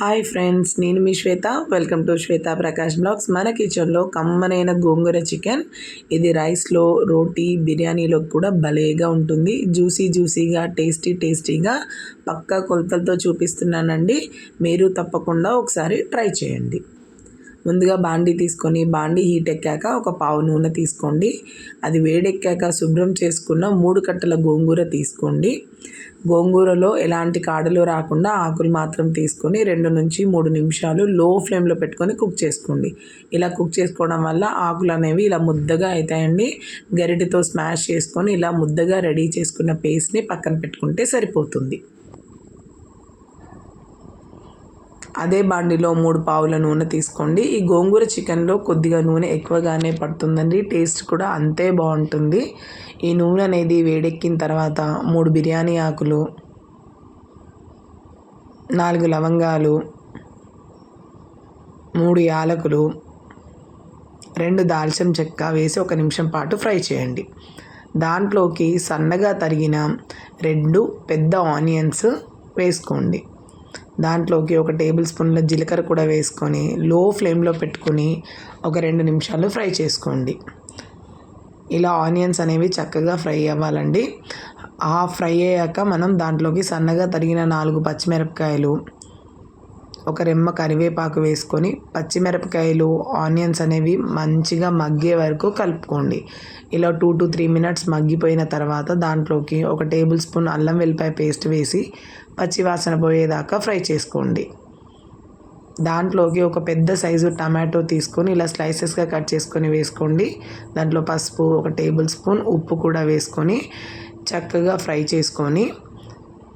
Hi friends నేను మీ Swetha. Welcome to Swetha Prakash blogs. మన కిచెన్లో కమ్మనైన గోంగూర చికెన్ ఇది రైస్లో రోటీ బిర్యానీలో కూడా భలేగా ఉంటుంది. జ్యూసీ జ్యూసీగా టేస్టీ టేస్టీగా పక్కా కొలతలతో చూపిస్తున్నానండి. మీరు తప్పకుండా ఒకసారి ట్రై చేయండి. ముందుగా బాండీ తీసుకొని బాండీ హీట్ ఎక్కాక ఒక పావు నూనె తీసుకోండి. అది వేడెక్కాక శుభ్రం చేసుకున్న మూడు కట్టల గోంగూర తీసుకోండి. గోంగూరలో ఎలాంటి కాడలు రాకుండా ఆకులు మాత్రం తీసుకొని రెండు నుంచి మూడు నిమిషాలు లో ఫ్లేమ్లో పెట్టుకొని కుక్ చేసుకోండి. ఇలా కుక్ చేసుకోవడం వల్ల ఆకులు అనేవి ఇలా ముద్దగా అవుతాయండి. గరిటెతో స్మాష్ చేసుకొని ఇలా ముద్దగా రెడీ చేసుకున్న పేస్ట్ని పక్కన పెట్టుకుంటే సరిపోతుంది. అదే బాండిలో మూడు పావుల నూనె తీసుకోండి. ఈ గోంగూర చికెన్లో కొద్దిగా నూనె ఎక్కువగానే పడుతుందండి. టేస్ట్ కూడా అంతే బాగుంటుంది. ఈ నూనె అనేది వేడెక్కిన తర్వాత మూడు బిర్యానీ ఆకులు నాలుగు లవంగాలు మూడు యాలకులు రెండు దాల్చిన చెక్క వేసి ఒక నిమిషం పాటు ఫ్రై చేయండి. దాంట్లోకి సన్నగా తరిగిన రెండు పెద్ద ఆనియన్స్ వేసుకోండి. దాంట్లోకి ఒక టేబుల్ స్పూన్ల జీలకర్ర కూడా వేసుకొని లో ఫ్లేమ్లో పెట్టుకొని ఒక రెండు నిమిషాలు ఫ్రై చేసుకోండి. ఇలా ఆనియన్స్ అనేవి చక్కగా ఫ్రై అవ్వాలండి. ఆ ఫ్రై అయ్యాక మనం దాంట్లోకి సన్నగా తరిగిన నాలుగు పచ్చిమిరపకాయలు ఒక రెమ్మ కరివేపాకు వేసుకొని పచ్చిమిరపకాయలు ఆనియన్స్ అనేవి మంచిగా మగ్గే వరకు కలుపుకోండి. ఇలా టూ టు త్రీ మినిట్స్ మగ్గిపోయిన తర్వాత దాంట్లోకి ఒక టేబుల్ స్పూన్ అల్లం వెల్లిపాయ పేస్ట్ వేసి పచ్చివాసన పోయేదాకా ఫ్రై చేసుకోండి. దాంట్లోకి ఒక పెద్ద సైజు టమాటో తీసుకొని ఇలా స్లైసెస్గా కట్ చేసుకొని వేసుకోండి. దాంట్లో పసుపు ఒక టేబుల్ స్పూన్ ఉప్పు కూడా వేసుకొని చక్కగా ఫ్రై చేసుకొని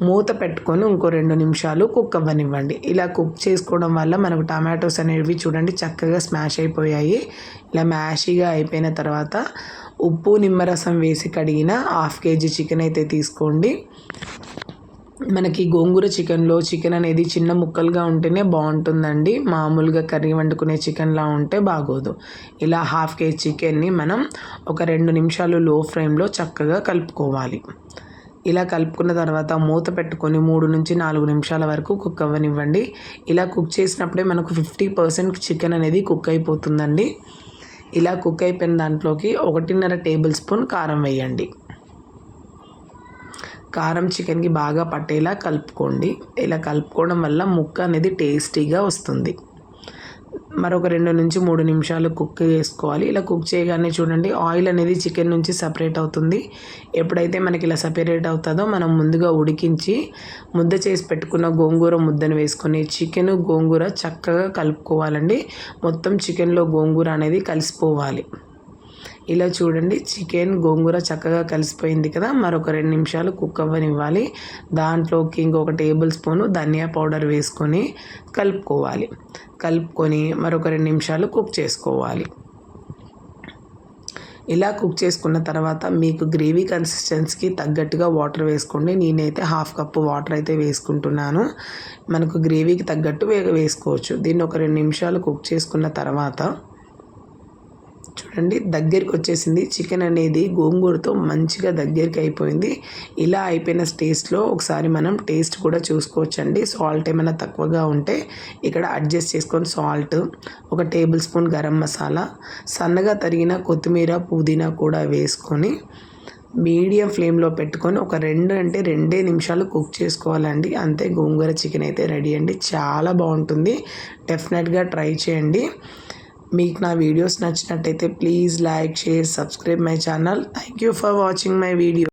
మూత పెట్టుకొని ఇంకో రెండు నిమిషాలు కుక్ అవ్వనివ్వండి. ఇలా కుక్ చేసుకోవడం వల్ల మనకు టమాటోస్ అనేవి చూడండి చక్కగా స్మాష్ అయిపోయాయి. ఇలా మ్యాషీగా అయిపోయిన తర్వాత ఉప్పు నిమ్మరసం వేసి కడిగిన హాఫ్ కేజీ చికెన్ అయితే తీసుకోండి. మనకి గోంగూర చికెన్లో చికెన్ అనేది చిన్న ముక్కలుగా ఉంటేనే బాగుంటుందండి. మామూలుగా కర్రీ వండుకునే చికెన్లా ఉంటే బాగోదు. ఇలా హాఫ్ కేజీ చికెన్ని మనం ఒక రెండు నిమిషాలు లో ఫ్లేమ్లో చక్కగా కలుపుకోవాలి. ఇలా కలుపుకున్న తర్వాత మూత పెట్టుకొని మూడు నుంచి నాలుగు నిమిషాల వరకు కుక్ అవ్వనివ్వండి. ఇలా కుక్ చేసినప్పుడే మనకు ఫిఫ్టీ పర్సెంట్ చికెన్ అనేది కుక్ అయిపోతుందండి. ఇలా కుక్ అయిపోయిన దాంట్లోకి ఒకటిన్నర టేబుల్ స్పూన్ కారం వేయండి. కారం చికెన్కి బాగా పట్టేలా కలుపుకోండి. ఇలా కలుపుకోవడం వల్ల ముక్క అనేది టేస్టీగా వస్తుంది. మరొక రెండు నుంచి మూడు నిమిషాలు కుక్ చేసుకోవాలి. ఇలా కుక్ చేయగానే చూడండి ఆయిల్ అనేది చికెన్ నుంచి సపరేట్ అవుతుంది. ఎప్పుడైతే మనకి ఇలా సపరేట్ అవుతుందో మనం ముందుగా ఉడికించి ముద్ద చేసి పెట్టుకున్న గోంగూర ముద్దను వేసుకొని చికెన్ గోంగూర చక్కగా కలుపుకోవాలండి. మొత్తం చికెన్లో గోంగూర అనేది కలిసిపోవాలి. ఇలా చూడండి చికెన్ గోంగూర చక్కగా కలిసిపోయింది కదా. మరొక రెండు నిమిషాలు కుక్ అవ్వనివ్వాలి. దాంట్లోకి ఇంకొక టేబుల్ స్పూను ధనియా పౌడర్ వేసుకొని కలుపుకోవాలి. కలుపుకొని మరొక రెండు నిమిషాలు కుక్ చేసుకోవాలి. ఇలా కుక్ చేసుకున్న తర్వాత మీకు గ్రేవీ కన్సిస్టెన్సీకి తగ్గట్టుగా వాటర్ వేసుకోండి. నేనైతే హాఫ్ కప్పు వాటర్ అయితే వేసుకుంటున్నాను. మనకు గ్రేవీకి తగ్గట్టు వేసుకోవచ్చు. దీన్ని ఒక రెండు నిమిషాలు కుక్ చేసుకున్న తర్వాత చూడండి దగ్గరికి వచ్చేసింది. చికెన్ అనేది గోంగూరతో మంచిగా దగ్గరికి అయిపోయింది. ఇలా అయిపోయిన స్టేజ్లో ఒకసారి మనం టేస్ట్ కూడా చూసుకోవచ్చండి. సాల్ట్ ఏమైనా తక్కువగా ఉంటే ఇక్కడ అడ్జస్ట్ చేసుకొని సాల్ట్ ఒక టేబుల్ స్పూన్ గరం మసాలా సన్నగా తరిగిన కొత్తిమీర పుదీనా కూడా వేసుకొని మీడియం ఫ్లేమ్లో పెట్టుకొని ఒక రెండు అంటే రెండే నిమిషాలు కుక్ చేసుకోవాలండి. అంతే గోంగూర చికెన్ అయితే రెడీ అండి. చాలా బాగుంటుంది. డెఫినెట్గా ట్రై చేయండి. మీకు నా వీడియోస్ నచ్చినట్టయితే please like share subscribe my channel thank you for watching my video